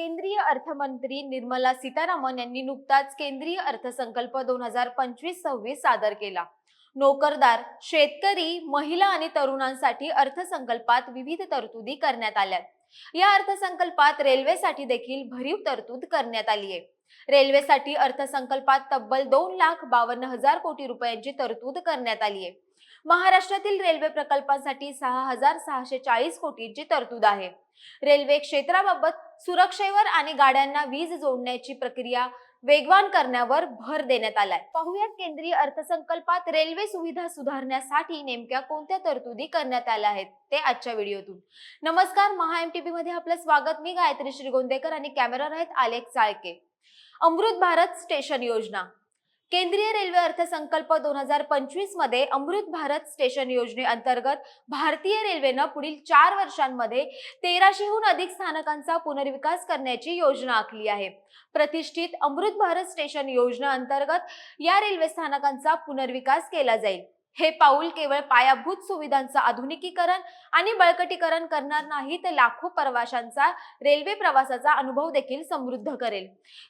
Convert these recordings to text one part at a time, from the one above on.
केंद्रीय अर्थमंत्री निर्मला सीतारामन यांनी नुकताच केंद्रीय अर्थसंकल्प दोन हजार पंचवीस सव्वीस सादर केला. नोकरदार शेतकरी महिला आणि तरुणांसाठी अर्थसंकल्पात विविध तरतुदी करण्यात आल्या या अर्थसंकल्पात रेल्वेसाठी देखील भरीव तरतूद करण्यात आली आहे. रेल्वेसाठी अर्थसंकल्पात तब्बल दोन लाख बावन्न हजार कोटी रुपयांची तरतूद करण्यात आली आहे. महाराष्ट्रातील रेल्वे प्रकल्पांसाठी सहा हजार सहाशे चाळीस कोटींची तरतूद आहे. रेल्वे क्षेत्राबाबत सुरक्षेवर आणि गाड्यांना वीज जोडण्याची प्रक्रिया वेगवान करण्यावर भर देण्यात आलाय. पाहुयात केंद्रीय अर्थसंकल्पात रेल्वे सुविधा सुधारण्यासाठी नेमक्या कोणत्या तरतुदी करण्यात आल्या आहेत ते आजच्या व्हिडिओतून. नमस्कार महा एमटीपी मध्ये आपलं स्वागत. मी गायत्री श्रीगोंदेकर आणि कॅमेरा आहेत आलेख चाळके अमृत भारत स्टेशन योजना. केंद्रीय रेल्वे अर्थसंकल्प दोन हजार पंचवीसमध्ये अमृत भारत स्टेशन योजनेअंतर्गत भारतीय रेल्वेनं पुढील चार वर्षांमध्ये तेराशेहून अधिक स्थानकांचा पुनर्विकास करण्याची योजना आखली आहे. प्रतिष्ठित अमृत भारत स्टेशन योजना अंतर्गत या रेल्वे स्थानकांचा पुनर्विकास केला जाईल. हे पाऊल केवळ पायाभूत सुविधांचं आधुनिकीकरण आणि बळकटीकरण करणार नाही तर लाखो प्रवाशांचा रेल्वे प्रवासाचा अनुभव देखील समृद्ध करेल.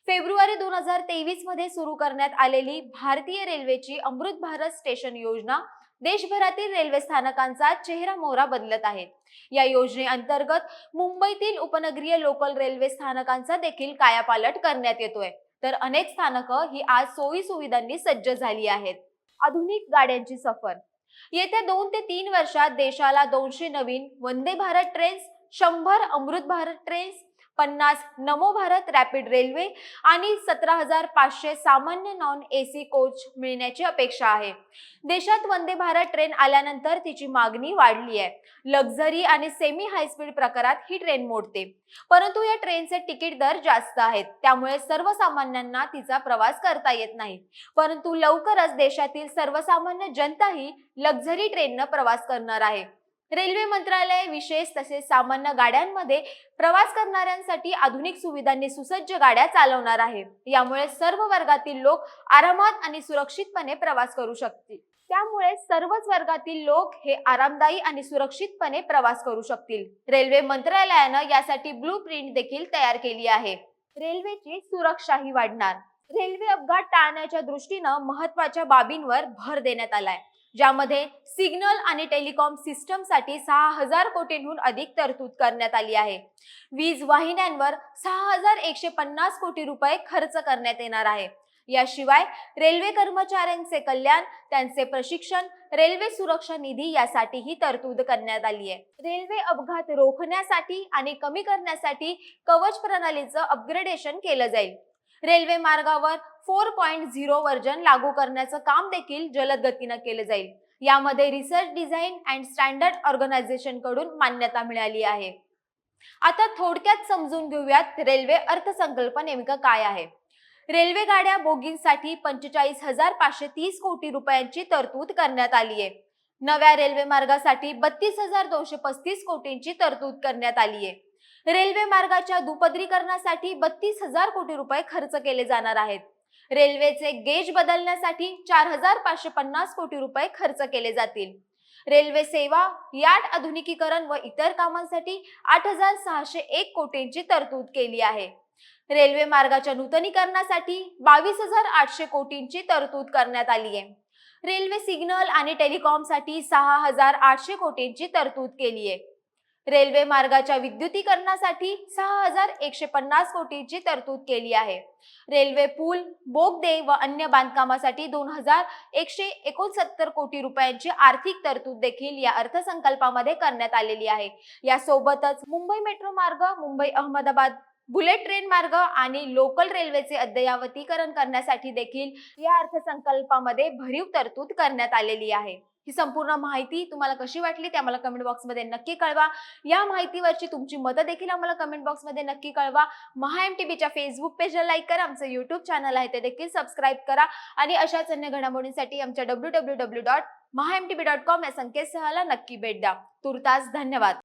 फेब्रुवारी दोन हजार तेवीसमध्ये सुरू करण्यात आलेली भारतीय रेल्वेची अमृत भारत स्टेशन योजना देशभरातील रेल्वे स्थानकांचा चेहरा मोहरा बदलत आहे. या योजनेअंतर्गत मुंबईतील उपनगरीय लोकल रेल्वे स्थानकांचा देखील कायापालट करण्यात येतोय. तर अनेक स्थानकं ही आज सोयी सुविधांनी सज्ज झाली आहेत. आधुनिक गाड्यांची सफर. येत्या दोन ते तीन वर्षात देशाला दोनशे नवीन वंदे भारत ट्रेन्स शंभर अमृत भारत ट्रेन्स पन्नास नमो भारत रॅपिड रेल्वे आणि सतरा हजार पाचशे सामान्य नॉन एसी कोच मिळण्याची अपेक्षा आहे. देशात वंदे भारत ट्रेन आल्यानंतर तिची मागणी वाढली आहे. लक्झरी आणि सेमी हायस्पीड प्रकारात ही ट्रेन मोडते. परंतु या ट्रेनचे तिकीट दर जास्त आहेत. त्यामुळे सर्वसामान्यांना तिचा प्रवास करता येत नाही. परंतु लवकरच देशातील सर्वसामान्य जनताही लक्झरी ट्रेननं प्रवास करणार आहे. रेल्वे मंत्रालय विशेष तसेच सामान्य गाड्यांमध्ये प्रवास करणाऱ्यांसाठी आधुनिक सुविधांनी सुसज्ज गाड्या चालवणार आहे. यामुळे सर्व वर्गातील लोक आरामात आणि सुरक्षितपणे प्रवास करू शकतील. त्यामुळे सर्वच वर्गातील लोक हे आरामदायी आणि सुरक्षितपणे प्रवास करू शकतील. रेल्वे मंत्रालयानं यासाठी ब्लू प्रिंट देखील तयार केली आहे. रेल्वेची सुरक्षाही वाढणार. रेल्वे अपघात टाळण्याच्या दृष्टीनं महत्त्वाच्या बाबींवर भर देण्यात आलाय. ज्यामध्ये सिग्नल आणि टेलिकॉम सिस्टमसाठी सहा हजार कोटींहून अधिक तरतूद करण्यात आली आहे. वीज वाहिन्यांवर सहा हजार एकशे पन्नास कोटी रुपये खर्च करण्यात येणार आहे. याशिवाय रेल्वे कर्मचाऱ्यांचे कल्याण त्यांचे प्रशिक्षण रेल्वे सुरक्षा निधी यासाठीही तरतूद करण्यात आली आहे. रेल्वे अपघात रोखण्यासाठी आणि कमी करण्यासाठी कवच प्रणालीचं अपग्रेडेशन केलं जाईल. रेल्वे मार्गावर फोर पॉईंट झिरो वर्जन लागू करण्याचं काम देखील जलद गतीनं केलं जाईल. यामध्ये रिसर्च डिझाईन अँड स्टँडर्ड ऑर्गनायझेशनकडून मान्यता मिळाली आहे. आता थोडक्यात समजून घेऊयात रेल्वे अर्थसंकल्प नेमकं काय आहे. रेल्वे गाड्या बोगींसाठी पंचेचाळीस हजार पाचशे तीस कोटी रुपयांची तरतूद करण्यात आली आहे. नव्या रेल्वे मार्गासाठी बत्तीस हजार दोनशे पस्तीस कोटींची तरतूद करण्यात आली आहे. रेल्वे मार्गाच्या दुपदरीकरणासाठी बत्तीस हजार कोटी रुपये खर्च केले जाणार आहेत. रेल्वेचे गेज बदलण्यासाठी चार हजार पाचशे पन्नास कोटी रुपये खर्च केले जातील. रेल्वे सेवा यार्ड आधुनिकीकरण व इतर कामांसाठी आठ हजार सहाशे एक कोटींची तरतूद केली आहे. रेल्वे मार्गाच्या नूतनीकरणासाठी बावीस हजार आठशे कोटींची तरतूद करण्यात आली आहे. रेल्वे सिग्नल आणि टेलिकॉमसाठी सहा हजार आठशे कोटींची तरतूद केली आहे. रेल्वे मार्गाच्या विद्युतीकरणासाठी सहा हजार एकशे पन्नास कोटीची तरतूद केली आहे. रेल्वे पूल बोगदे व अन्य बांधकामासाठी दोन हजार एकशे एकोणसत्तर कोटी रुपयांची आर्थिक तरतूद देखील या अर्थसंकल्पामध्ये करण्यात आलेली आहे. यासोबतच मुंबई मेट्रो मार्ग मुंबई अहमदाबाद बुलेट ट्रेन मार्ग आणि लोकल रेल्वेचे अद्ययावतीकरण करण्यासाठी देखील या अर्थसंकल्पामध्ये भरीव तरतूद करण्यात आलेली आहे. ही संपूर्ण माहिती तुम्हाला कशी वाटली ते आम्हाला कमेंट बॉक्समध्ये नक्की कळवा. या माहितीवरची तुमची मतं देखील आम्हाला कमेंट बॉक्समध्ये नक्की कळवा. महा एम टी बीच्या फेसबुक पेजला लाईक करा. आमचं युट्यूब चॅनल आहे ते देखील सबस्क्राईब करा. आणि अशाच अन्य घडामोडींसाठी आमच्या W W W dot Maha M T B dot com या संकेतस्थळाला नक्की भेट द्या. तुर्तास धन्यवाद.